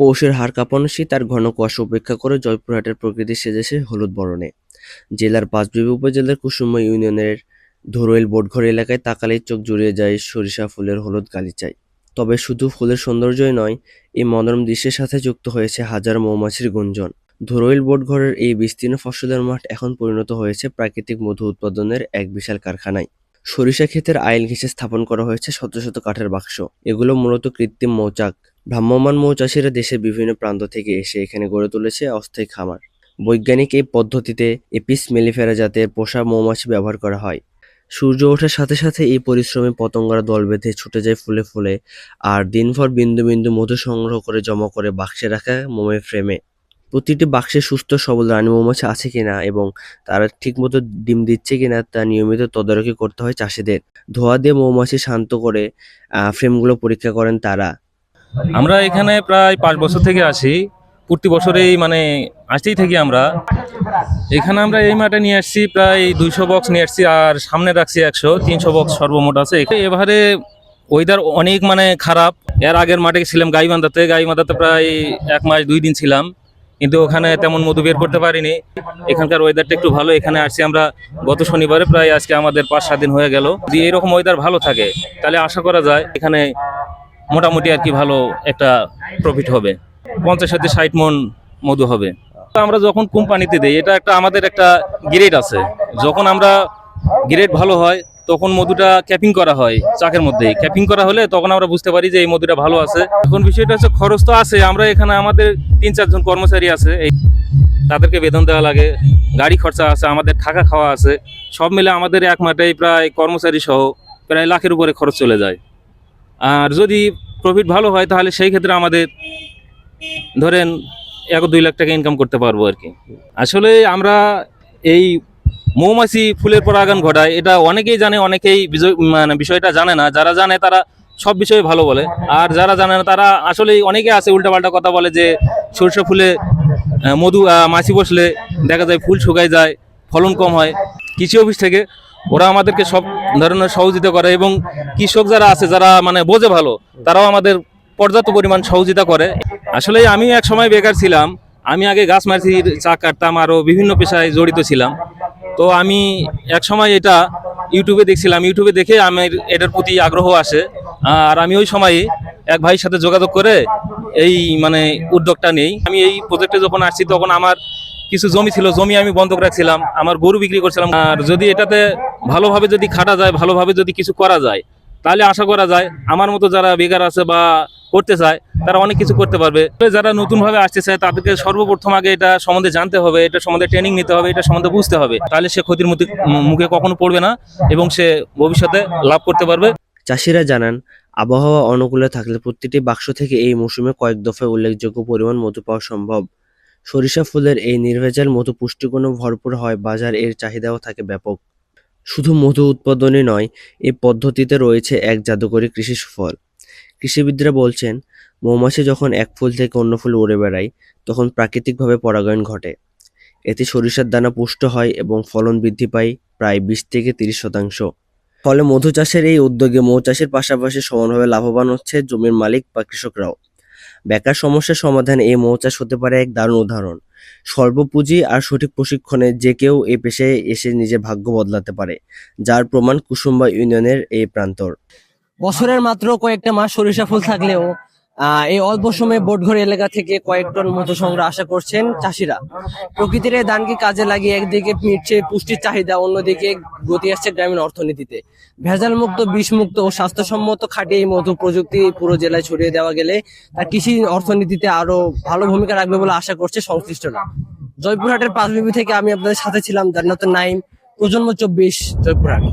পৌষের হাড় কাঁপানো শীত আর ঘন কুয়াশা উপেক্ষা করে জয়পুরহাটের প্রকৃতি সেজেছে হলুদ বরণে। জেলার পাঁচবিবি উপজেলার কুসুম্বা ইউনিয়নের ধরৈল বোটঘর এলাকায় তাকালেই চোখ জুড়িয়ে যায় সরিষা ফুলের হলুদ গালিচায় তবে শুধু ফুলের সৌন্দর্যই নয়, এই মনোরম দৃশ্যের সাথে যুক্ত হয়েছে হাজার মৌমাছির গুঞ্জন। ধরৈল বোটঘরের এই বিস্তীর্ণ ফসলের মাঠ এখন পরিণত হয়েছে প্রাকৃতিক মধু উৎপাদনের এক বিশাল কারখানায়। সরিষা ক্ষেতের আইল ঘেঁষে স্থাপন করা হয়েছে শত শত কাঠের বাক্স। এগুলো মূলত কৃত্রিম মৌচাক ভ্রাম্যমাণ মৌচাষীরা দেশের বিভিন্ন প্রান্ত থেকে এসে এখানে গড়ে তুলেছে অস্থায়ী খামার। বৈজ্ঞানিক এই পদ্ধতিতে এপিস মেলিফেরা জাতের পোষা মৌমাছি ব্যবহার করা হয়। সূর্য ওঠার সাথে সাথে এই পরিশ্রমে পতঙ্গরা দল বেঁধে ছুটে যায় ফুলে ফুলে আর দিনভর বিন্দু বিন্দু মধু সংগ্রহ করে জমা করে বাক্সে রাখা মোমের ফ্রেমে। প্রতিটি বাক্সে সুস্থ সবল রানী মৌমাছি আছে কিনা এবং তারা ঠিকমতো ডিম দিচ্ছে কিনা তা নিয়মিত তদারকি করতে হয় চাষিদের। ধোয়া দিয়ে মৌমাছি শান্ত করে ফ্রেমগুলো পরীক্ষা করেন তারা। আমরা এখানে প্রায় পাঁচ বছর থেকে আসি প্রতি বছরেই মানে আসতেই থাকি আমরা। এখানে আমরা এই মাঠে নিয়ে আসছি প্রায় দুইশো বক্স নিয়ে আসছি আর সামনে রাখছি একশো, তিনশো বক্স সর্বমোট আছে। এবারে ওয়েদার অনেক মানে খারাপ। এর আগের মাঠে ছিলাম গাইবান্ধাতে। গাইবান্ধাতে প্রায় এক মাস, দুই দিন ছিলাম। কিন্তু ওখানে তেমন মধু বের করতে পারিনি। এখানকার ওয়েদারটা একটু ভালো। এখানে আসছি আমরা গত শনিবারে। প্রায় আজকে আমাদের পাঁচ, সাত দিন হয়ে গেল। যদি এরকম ওয়েদার ভালো থাকে, তাহলে আশা করা যায় এখানে মোটামুটি আর কি ভালো একটা প্রফিট হবে। পঞ্চাশ হতে ষাট মন মধু হবে। আমরা যখন কোম্পানিতে দিই, এটা একটা আমাদের একটা গ্রেড আছে। যখন আমরা গ্রেড ভালো হয়, তখন মধুটা ক্যাপিং করা হয় চাকের মধ্যে ক্যাপিং করা হলে তখন আমরা বুঝতে পারি যে এই মধুটা ভালো আছে। এখন বিষয়টা হচ্ছে খরচ তো আছে। আমরা এখানে আমাদের তিন চারজন কর্মচারী আছে। এই তাদেরকে বেতন দেওয়া লাগে, গাড়ি খরচা আছে, আমাদের থাকা খাওয়া আছে। সব মিলে আমাদের এক মাঠেই প্রায় কর্মচারী সহ প্রায় লাখের উপরে খরচ চলে যায়। আর যদি প্রফিট ভালো হয়, তাহলে সেই ক্ষেত্রে আমাদের ধরেন এক দুই লাখ টাকা ইনকাম করতে পারব আর কি। আসলে আমরা এই মৌমাছি ফুলের পরাগান ঘটায়, এটা অনেকেই জানে, অনেকেই মানে বিষয়টা জানে না। যারা জানে, তারা সব বিষয়ে ভালো বলে। আর যারা জানে না, তারা আসলে অনেকে আছে, উল্টাপাল্টা কথা বলে যে সরষে ফুলে মধু মাছি বসলে দেখা যায় ফুল শুকায় যায়, ফলন কম হয়। কৃষি অফিস থেকে ওরা আমাদেরকে সব ধরনের সহযোগিতা করে এবং কৃষক যারা আছে, যারা মানে বোঝে ভালো, তারাও আমাদের পর্যাপ্ত পরিমাণ সহযোগিতা করে। আসলে আমি এক সময় বেকার ছিলাম, আমি আগে গাছ মাছির চা কাটতাম আরও বিভিন্ন পেশায় জড়িত ছিলাম। তো আমি এক সময় এটা ইউটিউবে দেখছিলাম, ইউটিউবে দেখে আমার এটার প্রতি আগ্রহ আসে। আর আমি ওই সময় এক ভাইয়ের সাথে যোগাযোগ করে এই মানে উদ্যোগটা নেই। আমি এই প্রজেক্টে যখন আসছি, তখন আমার কিছু জমি ছিল, জমি আমি বন্ধক রাখছিলাম, আমার গরু বিক্রি করছিলাম। আর যদি এটাতে ভালোভাবে যদি খাটা যায়, ভালোভাবে যদি কিছু করা যায়, তাহলে আশা করা যায়, আমার মতো যারা বেকার আছে বা করতে চায়, তারা অনেক কিছু করতে পারবে। যারা নতুনভাবে আসতে চায়, তাদেরকে সর্বপ্রথম আগে এটা সম্বন্ধে জানতে হবে, এটা সম্বন্ধে ট্রেনিং নিতে হবে, এটা সম্বন্ধে বুঝতে হবে। তাহলে সে ক্ষতির মুখে কখনো পড়বে না এবং সে ভবিষ্যতে লাভ করতে পারবে। চাষিরা জানান, আবহাওয়া অনুকূলে থাকলে প্রতিটি বাক্স থেকে এই মৌসুমে কয়েক দফায় উল্লেখযোগ্য পরিমাণ মধু পাওয়া সম্ভব। সরিষা ফুলের এই নির্ভেজাল মধু পুষ্টিগুণে ভরপুর হয় বাজার এর চাহিদাও থাকে ব্যাপক। শুধু মধু উৎপাদনই নয় এই পদ্ধতিতে রয়েছে এক জাদুকরী কৃষি সুফল। কৃষিবিদরা বলছেন, মৌমাছি যখন এক ফুল থেকে অন্য ফুল উড়ে বেড়ায়, তখন প্রাকৃতিকভাবে পরাগায়ন ঘটে। এতে সরিষার দানা পুষ্ট হয় এবং ফলন বৃদ্ধি পায় প্রায় বিশ থেকে তিরিশ শতাংশ। ফলে মধু চাষের এই উদ্যোগে মৌ চাষের পাশাপাশি সমানভাবে লাভবান হচ্ছে জমির মালিক বা কৃষকরাও। বেকার সমস্যার সমাধান এই মৌচাষ হতে পারে এক দারুণ উদাহরণ। স্বল্প পুঁজি আর সঠিক প্রশিক্ষণে যে কেউ এ পেশায় এসে নিজের ভাগ্য বদলাতে পারে, যার প্রমাণ কুসুম্বা ইউনিয়নের এই প্রান্তর। বছরের মাত্র কয়েকটা মাস সরিষা ফুল থাকলেও এই অল্প সময়ে বোটঘর এলাকা থেকে কয়েক টন মতো সংগ্রহ আশা করছেন চাষিরা। প্রকৃতির এই দানকে কাজে লাগিয়ে একদিকে মিটছে পুষ্টির চাহিদা, অন্যদিকে গতি আসছে গ্রামীণ অর্থনীতিতে। ভেজাল মুক্ত বিষ মুক্ত ও স্বাস্থ্যসম্মত খাঁটি এই মধু প্রযুক্তি পুরো জেলায় ছড়িয়ে দেওয়া গেলে তা কৃষি অর্থনীতিতে আরও ভালো ভূমিকা রাখবে বলে আশা করছে সংশ্লিষ্টরা। জয়পুরহাটের পাঁচবিবি থেকে আমি আপনাদের সাথে ছিলাম জান্নাতুল নাইম প্রজন্ম চব্বিশ, জয়পুরহাট।